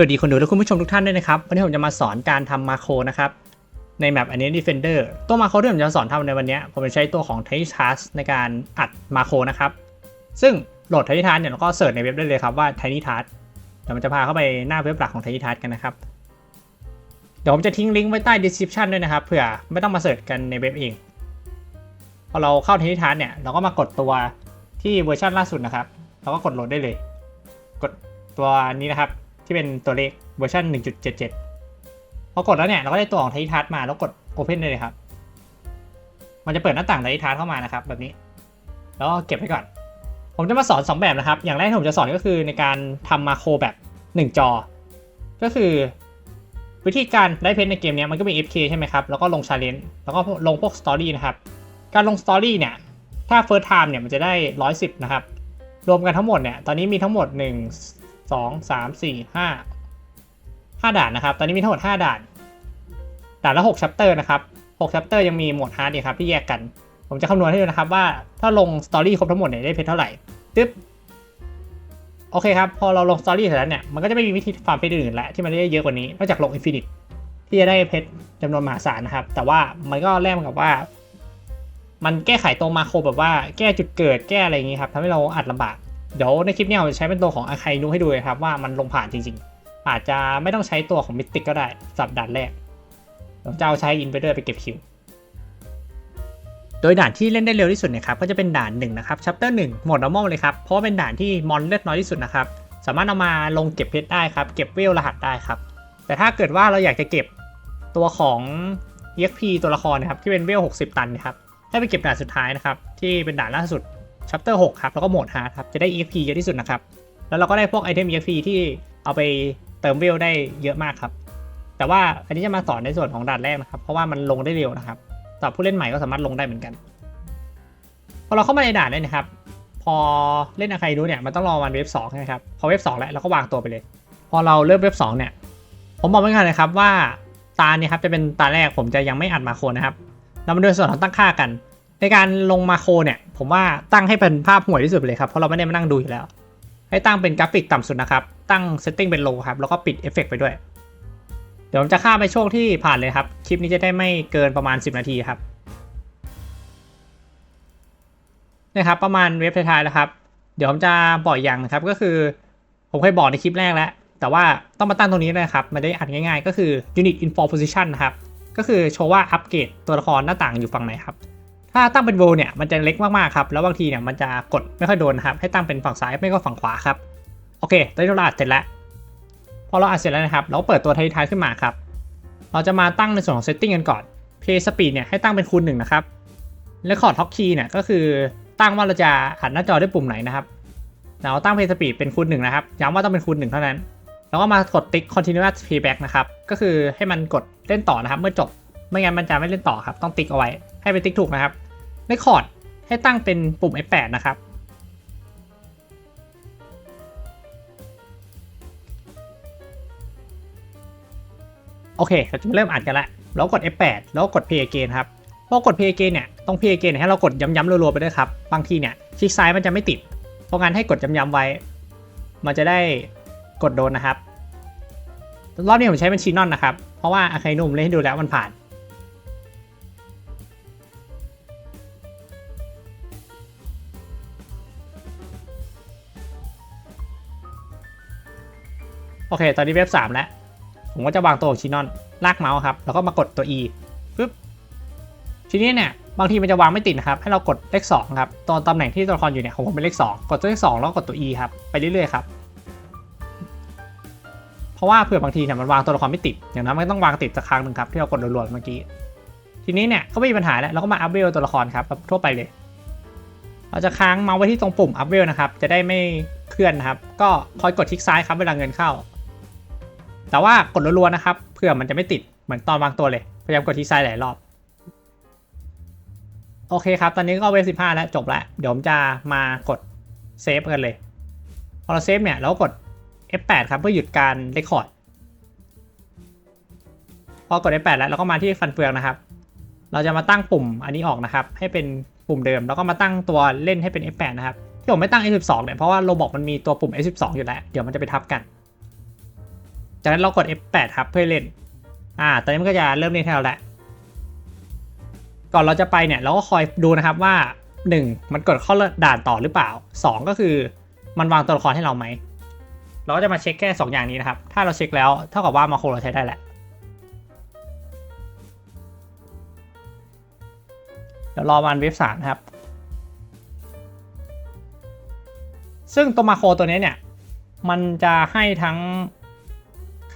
สวัสดีคนดูและคุณผู้ชมทุกท่านด้วยนะครับ วันนี้ผมจะมาสอนการทำมาโครนะครับในแมปอันนี้ Defender ตัวมาโครที่ผมจะสอนทำในวันนี้ผมจะใช้ตัวของ Tiny Task ในการอัดมาโครนะครับ ซึ่งโหลด Tiny Task เนี่ยเราก็เสิร์ชในเว็บได้เลยครับว่า Tiny Task เดี๋ยวมันจะพาเข้าไปหน้าเว็บหลักของ Tiny Task กันนะครับ เดี๋ยวผมจะทิ้งลิงก์ไว้ใต้ description ด้วยนะครับเผื่อไม่ต้องมาเสิร์ชกันในเว็บเองพอเราเข้า Tiny Task เนี่ยเราก็มากดตัวที่เวอร์ชันล่าสุดนะครับเราก็กดโหลดได้เลย กดตัวนี้นะครับ ที่เป็นตัวเลขเวอร์ชัน1.77 พอกดแล้วเนี่ยเราก็ได้ตัวของไททัสมาแล้วกด Open ได้เลยครับ มันจะเปิดหน้าต่างไททัสเข้ามานะครับ แบบนี้ แล้วกเก็บไว้ก่อน ผมจะมาสอน 2 แบบนะครับ อย่างแรกที่ผมจะสอนก็คือในการทำมาโครแบบ 1 จอ ก็คือ วิธีการได้เพชรในเกมนี้มันก็มี FK ใช่ไหมครับ แล้วก็ลงชาเลนจ์แล้วก็ลงพวกสตอรี่นะครับ การลงสตอรี่เนี่ย ถ้า First Time เนี่ยมันจะได้ 110 นะครับ รวมกันทั้งหมดเนี่ย ตอนนี้มีทั้งหมด 1 สองสามสี่ห้าห้าด่านนะครับ ตอนนี้มีทั้งหมดห้าด่าน ด่านละหกชัปเตอร์นะครับหกชัปเตอร์ยังมีหมวดฮาร์ดอีกครับที่แยกกัน ผมจะคำนวณให้ดูนะครับว่าถ้าลงสตอรี่ครบทั้งหมดเนี่ยได้เพชรเท่าไหร่ตึ๊บโอเคครับ พอเราลงสตอรี่เสร็จแล้วเนี่ย มันก็จะไม่มีวิธีฟาร์มเพชรอื่นแล้วที่มันได้เยอะกว่านี้ นอกจากลงอินฟินิตที่จะได้เพชรจำนวนมหาศาลนะครับ แต่ว่ามันก็แลกกับว่า มันแก้ไขตัวมาโครแบบว่าแก้จุดเกิดแก้อะไรอย่างงี้ครับทำให้เราอัดลำบาก เดี๋ยวในคลิปนี้ผมจะใช้เป็นตัวของอาคานุให้ดูเลยครับว่ามันลงผ่านจริงๆ อาจจะไม่ต้องใช้ตัวของมิติกก็ได้สับด่านแรกผมจะเอาใช้อินเวเดอร์ไปเก็บคิว โดยด่านที่เล่นได้เร็วที่สุดนี่ยครับก็จะเป็นด่าน1นะครับชัปเตอร์1โหมด normal เลยครับเพราะเป็นด่านที่มอนเลือดน้อยที่สุดนะครับสามารถเอามาลงเก็บเพชรได้ครับเก็บเวลรหัสได้ครับแต่ถ้าเกิดว่าเราอยากจะเก็บตัวของ EXP ตัวละครนะครับที่เป็นเวล60 ตันนะครับให้ไปเก็บด่านสุดท้ายนะครับที่เป็นด่านล่าสุด ชัปเตอร์6ครับ แล้วก็โหมดฮาร์ดครับ จะได้ EXP เยอะที่สุดนะครับ แล้วเราก็ได้พวกไอเทม EXP ที่เอาไปเติมเวลได้เยอะมากครับ แต่ว่าอันนี้จะมาสอนในส่วนของด่านแรกนะครับ เพราะว่ามันลงได้เร็วนะครับสำหรับผู้เล่นใหม่ก็สามารถลงได้เหมือนกัน พอเราเข้ามาในด่านเนี่ยนะครับ พอเล่นอะไรดูเนี่ยมันต้องรอวันเว็บสองใช่ไหมครับ พอเว็บสองแล้วเราก็วางตัวไปเลย พอเราเริ่มเว็บสองเนี่ย ผมบอกไว้ก่อนเลยครับว่าตาเนี่ยครับจะเป็นตาแรกผมจะยังไม่อัดมาโครนะครับ เรามาดูส่วนของตั้งค่ากัน ในการลงมาโครเนี่ย ผมว่าตั้งให้เป็นภาพห่วยที่สุดไปเลยครับ เพราะเราไม่ได้มานั่งดูอยู่แล้ว ให้ตั้งเป็นกราฟิกต่ำสุดนะครับ ตั้งเซตติ้งเป็นโลครับ แล้วก็ปิดเอฟเฟกไปด้วย เดี๋ยวผมจะข้ามไปช่วงที่ผ่านเลยครับ คลิปนี้จะได้ไม่เกินประมาณ 10 นาทีครับนะครับ ประมาณเว็บท้ายๆแล้วครับ เดี๋ยวผมจะบอกอย่างนะครับ ก็คือ ผมเคยบอกในคลิปแรกแล้ว แต่ว่าต้องมาตั้งตรงนี้เลยครับ มันได้อัดง่ายๆ ก็คือ unit info position นะครับ ก็คือโชว์ว่าอัปเกรดตัวละครหน้าต่างอยู่ฝั่งไหนครับ ถ้าตั้งเป็น world เนี่ยมันจะเล็กมากๆครับแล้วบางทีเนี่ยมันจะกดไม่ค่อยโดนครับให้ตั้งเป็นฝั่งซ้ายไม่ก็ฝั่งขวาครับโอเคตอนนี้เราอัดเสร็จแล้วพอเราอัดเสร็จแล้วนะครับ เราเปิดตัวท้ายขึ้นมาครับ เราจะมาตั้งในส่วนของ setting กันก่อน play speed เนี่ยให้ตั้งเป็นคูณหนึ่งนะครับ record hotkey key เนี่ยก็คือตั้งว่าเราจะอัดหน้าจอด้วยปุ่มไหนนะครับ เราตั้ง play speed เป็นคูณหนึ่งนะครับ ย้ำว่าต้องเป็นคูณหนึ่งเท่านั้น แล้วก็มากดติ๊ก continuous playback นะครับ ก็คือให้มันกดเล่นต่อนะครับ เมื่อจบ ไม่งั้นมันจะไม่เล่นต่อครับ ต้องติ๊กเอาไว้ ให้ไปติ๊กถูกนะครับ record ให้ตั้งเป็นปุ่ม F8 นะครับ โอเค เราจะเริ่มอัดกันละแล้วกด F8 แล้วกด play again ครับพอกด play again เนี่ยตรง play again เนี่ยให้เรากดย้ำๆรัวๆไปด้วยครับ บางทีเนี่ยคลิกซ้ายมันจะไม่ติด เพราะงั้นให้กดย้ำๆไว้ มันจะได้กดโดนนะครับ รอบนี้ผมใช้เป็นชีนอนนะครับ เพราะว่าอาคานุ่มเล่นให้ดูแล้วมันผ่าน โอเค ตอนนี้เว็บ3แล้ว ผมก็จะวางตัวของชีนอน ลากเมาส์ครับ แล้วก็มากดตัว E ปึ๊บ ทีนี้เนี่ย บางทีมันจะวางไม่ติดนะครับ ให้เรากดเลข2ครับตอนตำแหน่งที่ตัวละครอยู่เนี่ยของผมเป็นเลข 2 กดตัวเลข 2 แล้วกดตัว E ครับ ไปเรื่อยๆครับ เพราะว่าเผื่อบางทีเนี่ยมันวางตัวละครไม่ติด อย่างนั้นมันก็ต้องวางติดสักครั้งหนึ่งครับที่เรากดรัวๆเมื่อกี้ ทีนี้เนี่ยก็ไม่มีปัญหาแล้ว เราก็มาอัพเวลตัวละครครับแบบทั่วไปเลย เราจะค้างเมาส์ไว้ที่ตรงปุ่มอัพเวลนะครับ จะได้ไม่เคลื่อนนะครับ ก็คอยกดคลิกซ้ายครับเวลาเงินเข้า แต่ว่ากดรัวๆนะครับเผื่อมันจะไม่ติดเหมือนตอนวางตัวเลยพยายามกดคลิกซ้ายหลายรอบโอเคครับ ตอนนี้ก็เวฟ15แล้วจบแล้ว เดี๋ยวผมจะมากดเซฟกันเลย พอเราเซฟเนี่ย เราก็กด F8 ครับ เพื่อหยุดการเรคคอร์ด พอกด F8 แล้วเราก็มาที่ฟันเฟืองนะครับ เราจะมาตั้งปุ่มอันนี้ออกนะครับ ให้เป็นปุ่มเดิม แล้วก็มาตั้งตัวเล่นให้เป็น F8 นะครับ ที่ผมไม่ตั้ง F12 เนี่ย เพราะว่าโรบอกมันมีตัวปุ่ม F12 อยู่แล้ว เดี๋ยวมันจะไปทับกัน จากนั้นเรากด F8 ครับเพื่อเล่น อ่า ตอนนี้มันก็จะเริ่มเล่นให้เราแล้วก่อนเราจะไปเนี่ยเราก็คอยดูนะครับว่า 1. มันกดเข้าด่านต่อหรือเปล่า 2 ก็คือมันวางตัวละครให้เราไหม เราก็จะมาเช็คแค่ 2 อย่างนี้นะครับ ถ้าเราเช็คแล้วเท่ากับว่ามาโครเราใช้ได้แหละเดี๋ยวรอวันเว็บสามนครับ ซึ่งตัวมาโครตัวนี้เนี่ย มันจะให้ทั้ง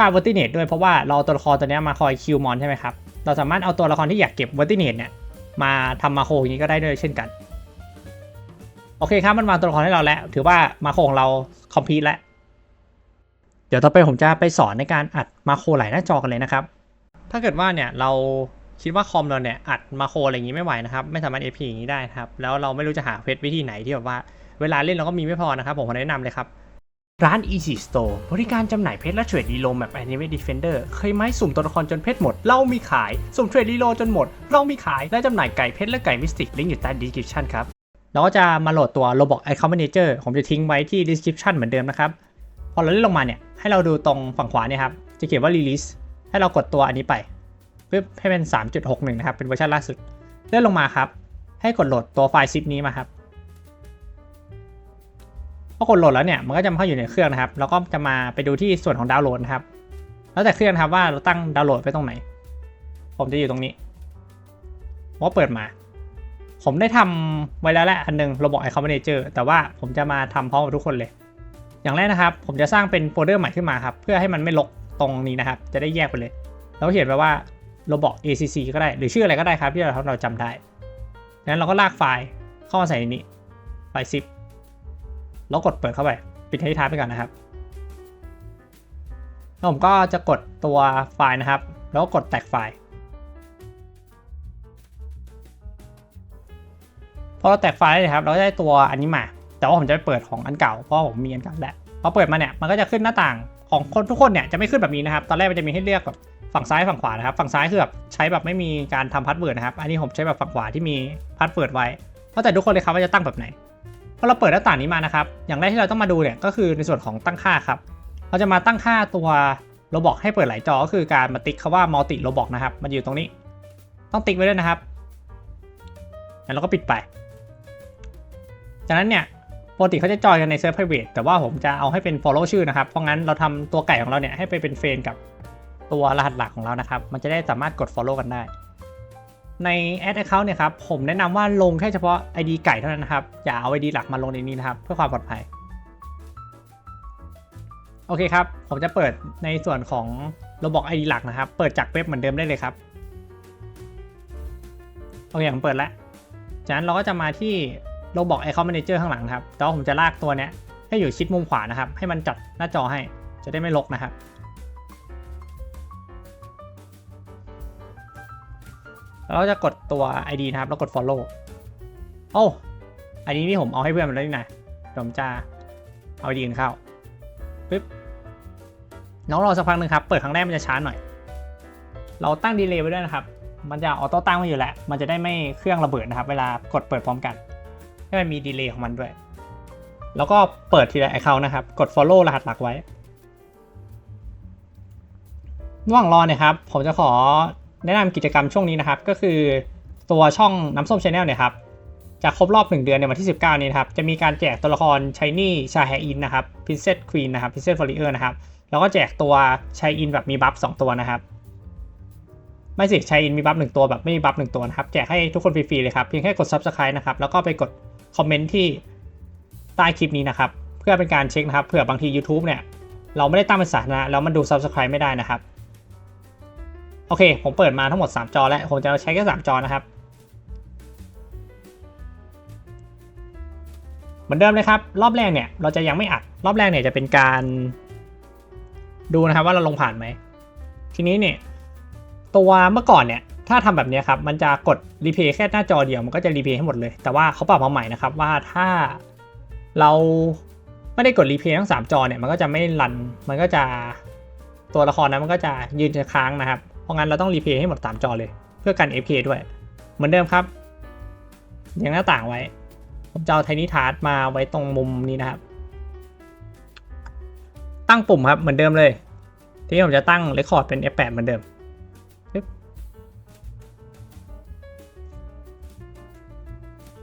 ค่าเวอร์ติเนตด้วยเพราะว่าเราตัวละครตัวนี้มาคอยคิวมอนใช่ไหมครับ เราสามารถเอาตัวละครที่อยากเก็บเวอร์ติเนตเนี่ยมาทำมาโคอย่างนี้ก็ได้ด้วยเช่นกัน โอเคครับมันวางตัวละครให้เราแล้ว ถือว่ามาโคของเราคอมพลีทแล้ว เดี๋ยวต่อไปผมจะไปสอนในการอัดมาโคหลายหน้าจอกันเลยนะครับ ถ้าเกิดว่าเนี่ยเราคิดว่าคอมเราเนี่ยอัดมาโคอะไรอย่างนี้ไม่ไหวนะครับ ไม่สามารถ AP อย่างนี้ได้ครับ แล้วเราไม่รู้จะหาเพชรวิธีไหนที่แบบว่าเวลาเล่นเราก็มีไม่พอนะครับ ผมขอแนะนำเลยครับ ร้าน Easy Store บริการจำหน่ายเพชรและเทรดรีโลแบบ Anime Defender เคยไหมสุ่มตัวละครจนเพชรหมด เรามีขาย สุ่มเทรดรีโลจนหมด เรามีขาย และจำหน่ายไก่เพชรและไก่มิสติก ลิงก์อยู่ใต้ description ครับ เราก็จะมาโหลดตัว Roblox Account Manager ผมจะทิ้งไว้ที่ description เหมือนเดิมนะครับ พอเราเลื่อนลงมาเนี่ย ให้เราดูตรงฝั่งขวาเนี่ยครับ จะเขียนว่า release ให้เรากดตัวอันนี้ไปปึ๊บให้เป็น 3.61 นะครับ เป็นเวอร์ชันล่าสุด เลื่อนลงมาครับ ให้กดโหลดตัวไฟล์ zip นี้มาครับ พอกดโหลดแล้วเนี่ยมันก็จะมาเข้าอยู่ในเครื่องนะครับแล้วก็จะมาไปดูที่ส่วนของดาวน์โหลดนะครับ แล้วแต่เครื่องครับว่าเราตั้งดาวน์โหลดไปตรงไหน ผมจะอยู่ตรงนี้ผมก็เปิดมา ผมได้ทำไว้แล้วแหละอันหนึง Roblox Account Manager แต่ว่าผมจะมาทำพร้อมกับทุกคนเลย อย่างแรกนะครับ ผมจะสร้างเป็นโฟลเดอร์ใหม่ขึ้นมาครับเพื่อให้มันไม่ลกตรงนี้นะครับ จะได้แยกไปเลย แล้วเขียนไว้ว่า Roblox ACC ก็ได้หรือชื่ออะไรก็ได้ครับที่เราเราจำได้งนั้นเราก็ลากไฟล์เข้ามาใส่ในนี้ไฟล์ zip แล้วกดเปิดเข้าไปปิดให้ท้ายไปก่อนนะครับแล้วผมก็จะกดตัวไฟล์นะครับ แล้วก็กดแตกไฟล์พอเราแตกไฟล์เลยครับ เราก็ได้ตัวอันนี้มา แต่ว่าผมจะไปเปิดของอันเก่า เพราะว่าผมมีอันเก่าแหละพอเปิดมาเนี่ยมันก็จะขึ้นหน้าต่างของคนทุกคนเนี่ยจะไม่ขึ้นแบบนี้นะครับ ตอนแรกมันจะมีให้เลือกแบบฝั่งซ้ายฝั่งขวานะครับ ฝั่งซ้ายคือแบบใช้แบบไม่มีการทำพาสเวิร์ดนะครับ อันนี้ผมใช้แบบฝั่งขวาที่มีพาสเวิร์ดไว้แล้วแต่ทุกคนเลยครับว่าจะตั้งแบบไหน พอเราเปิดหน้าต่างนี้มานะครับ อย่างแรกที่เราต้องมาดูเนี่ยก็คือในส่วนของตั้งค่าครับ เราจะมาตั้งค่าตัวโรบอกให้เปิดหลายจอก็คือการมาติ๊กคำว่า multi โรบอกนะครับ มันอยู่ตรงนี้ ต้องติ๊กไว้ด้วยนะครับ แล้วเราก็ปิดไป จากนั้นเนี่ยปกติเขาจะจอยกันในเซิร์ฟ private แต่ว่าผมจะเอาให้เป็น follow ชื่อนะครับ เพราะงั้นเราทำตัวไก่ของเราเนี่ยให้ไปเป็นเฟรนกับตัวรหัสหลักของเรานะครับ มันจะได้สามารถกด follow กันได้ ใน Add Account เนี่ยครับผมแนะนำว่าลงแค่เฉพาะ ID ไก่เท่านั้นนะครับ อย่าเอา ID หลักมาลงในนี้นะครับ เพื่อความปลอดภัย โอเคครับ ผมจะเปิดในส่วนของระบบ ID หลักนะครับ เปิดจากเว็บเหมือนเดิมได้เลยครับโอเคผมเปิดแล้ว จากนั้นเราก็จะมาที่ระบบ Account Manager ข้างหลังครับแต่ว่าผมจะลากตัวเนี้ยให้อยู่ชิดมุมขวานะครับ ให้มันจัดหน้าจอให้ จะได้ไม่รกนะครับ เราจะกดตัว ID นะครับ แล้วกด follow โอ้ ID นี่ผมเอาให้เพื่อนมันแล้วนี่นะผมจะเอา ID อื่นเข้าปึ๊บน้องรอสักพักหนึ่งครับ เปิดครั้งแรกมันจะช้าหน่อย เราตั้งดีเลย์ไว้ด้วยนะครับ มันจะออโต้ตั้งไว้อยู่แล้ว มันจะได้ไม่เครื่องระเบิดนะครับ เวลากดเปิดพร้อมกัน ให้มันมีดีเลย์ของมันด้วย แล้วก็เปิดทีละ account นะครับ กด follow รหัสหลักไว้ระหว่างรอเนี่ยครับ ผมจะขอ แนะนำกิจกรรมช่วงนี้นะครับ ก็คือตัวช่องน้ำส้มชาแนลเนี่ยครับจะครบรอบ 1 เดือนในวันที่ 19 นี้นะครับ จะมีการแจกตัวละครชายนี่ชาแฮอินนะครับพินเซ s ควีนนะครับพินเซ s ฟอริเออร์นะครับ แล้วก็แจกตัวชายอินแบบมีบัฟ2ตัวนะครับ ไม่สิชายอินมีบัฟ1ตัวแบบไม่มีบัฟ1ตัวนะครับ แจกให้ทุกคนฟรีๆเลยครับ เพียงแค่กด Subscribe นะครับ แล้วก็ไปกดคอมเมนต์ที่ใต้คลิปนี้นะครับ เพื่อเป็นการเช็คนะครับ เผื่อบางที YouTube เนี่ยเราไม่ได้ตั้งเป็นสาธารณะแล้วมันดู Subscribe ไม่ได้นะครับ โอเค ผมเปิดมาทั้งหมด 3 จอแล้ว ผมจะใช้แค่3จอนะครับ เหมือนเดิมเลยครับ รอบแรกเนี่ยเราจะยังไม่อัด รอบแรกเนี่ยจะเป็นการ ดูนะครับว่าเราลงผ่านไหม ทีนี้เนี่ยตัวเมื่อก่อนเนี่ยถ้าทำแบบนี้ครับ มันจะกดรีเพย์แค่หน้าจอเดียวมันก็จะรีเพย์ให้หมดเลย แต่ว่าเขาปรับมาใหม่นะครับว่าถ้าเราไม่ได้กดรีเพย์ทั้ง 3 จอเนี่ยมันก็จะไม่รัน มันก็จะตัวละครนั้นมันก็จะยืนค้างนะครับ ราะงั้นเราต้องรีเพย์ให้หมด 3 จอเลย เพื่อกัน FK ด้วย เหมือนเดิมครับยังหน้าต่างไว้ ผมจะเอาไทนี่ทาร์มาไว้ตรงมุมนี้นะครับ ตั้งปุ่มครับเหมือนเดิมเลย ทีนี้ผมจะตั้งเรคคอร์ดเป็น F8 เหมือนเดิม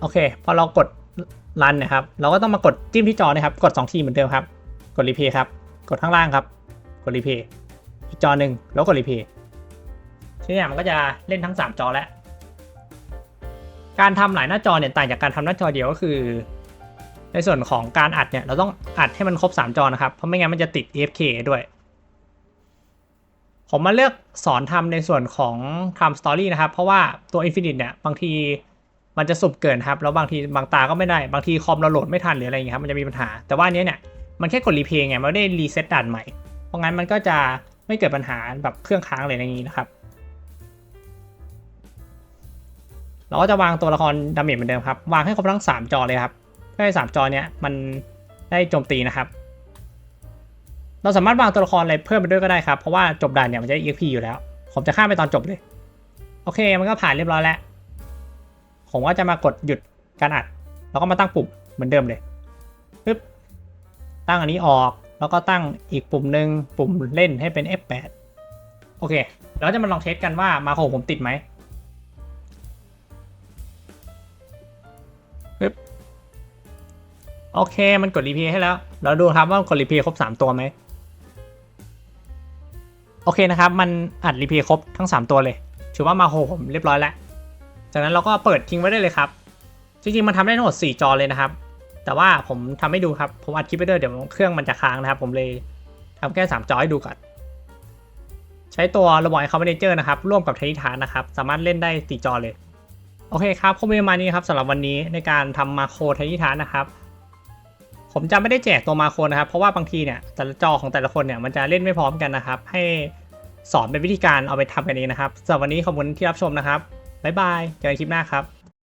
โอเค พอเรากดรันนะครับ เราก็ต้องมากดจิ้มที่จอนะครับ กด 2 ทีเหมือนเดิมครับ กดรีเพย์ครับ กดข้างล่างครับ กดรีเพย์อีกจอหนึ่งแล้วกดรีเพย์ ทีนี้มันก็จะเล่นทั้ง 3 จอแล้ว การทำหลายหน้าจอเนี่ยต่างจากการทำหน้าจอเดียวก็คือ ในส่วนของการอัดเนี่ยเราต้องอัดให้มันครบ 3 จอนะครับ เพราะไม่งั้นมันจะติด AFK ด้วย ผมมาเลือกสอนทำในส่วนของทำสตอรี่นะครับ เพราะว่าตัว Infinite เนี่ยบางทีมันจะสุบเกินครับ แล้วบางทีบางตาก็ไม่ได้ บางทีคอมเราโหลดไม่ทันหรืออะไรอย่างเงี้ยครับ มันจะมีปัญหา แต่ว่าอันเนี้ยเนี่ย มันแค่กดรีเพย์ไง มันไม่ได้รีเซ็ตด่านใหม่ เพราะงั้นมันก็จะไม่เกิดปัญหาแบบเครื่องค้างอะไรอย่างงี้นะครับ เราก็จะวางตัวละครดาเมจเหมือนเดิมครับ วางให้ครบทั้ง 3 จอเลยครับเพื่อให้สามจอเนี้ยมันได้โจมตีนะครับ เราสามารถวางตัวละครอะไรเพิ่มไปด้วยก็ได้ครับ เพราะว่าจบด่านเนี่ยมันจะได้ EXP อยู่แล้ว ผมจะข้ามไปตอนจบเลย โอเค มันก็ผ่านเรียบร้อยแล้ว ผมก็จะมากดหยุดการอัด แล้วก็มาตั้งปุ่มเหมือนเดิมเลยปึ๊บตั้งอันนี้ออก แล้วก็ตั้งอีกปุ่มหนึ่งปุ่มเล่นให้เป็น F8 โอเคแล้วจะมาลองเทสกันว่ามาโคผมติดไหม โอเค มันกดรีเพย์ให้แล้ว เราดูครับว่ามันกดรีเพย์ครบ 3 ตัวไหม โอเคนะครับ มันอัดรีเพย์ครบทั้ง 3 ตัวเลย ถือว่ามาโฮผมเรียบร้อยแล้ว จากนั้นเราก็เปิดทิ้งไว้ได้เลยครับ จริงๆ มันทำได้ทั้งหมด 4 จอเลยนะครับ แต่ว่าผมทำให้ดูครับ ผมอัดคลิปไปด้วยเดี๋ยวเครื่องมันจะค้างนะครับ ผมเลยทำแค่ 3 จอให้ดูก่อน ใช้ตัวระบบ Account Manager นะครับ ร่วมกับเทนิทานนะครับ สามารถเล่นได้ 4 จอเลย โอเคครับคงมีประมาณนี้ครับสำหรับวันนี้ในการทำมาโครเทนิทานนะครับ ผมจะไม่ได้แจกตัวมาโคนะครับ เพราะว่าบางทีเนี่ยแต่ละจอของแต่ละคนเนี่ยมันจะเล่นไม่พร้อมกันนะครับ ให้สอนเป็นวิธีการเอาไปทำกันเองนะครับสำหรับวันนี้ขอบคุณที่รับชมนะครับบ๊ายบายเจอกันคลิปหน้าครับ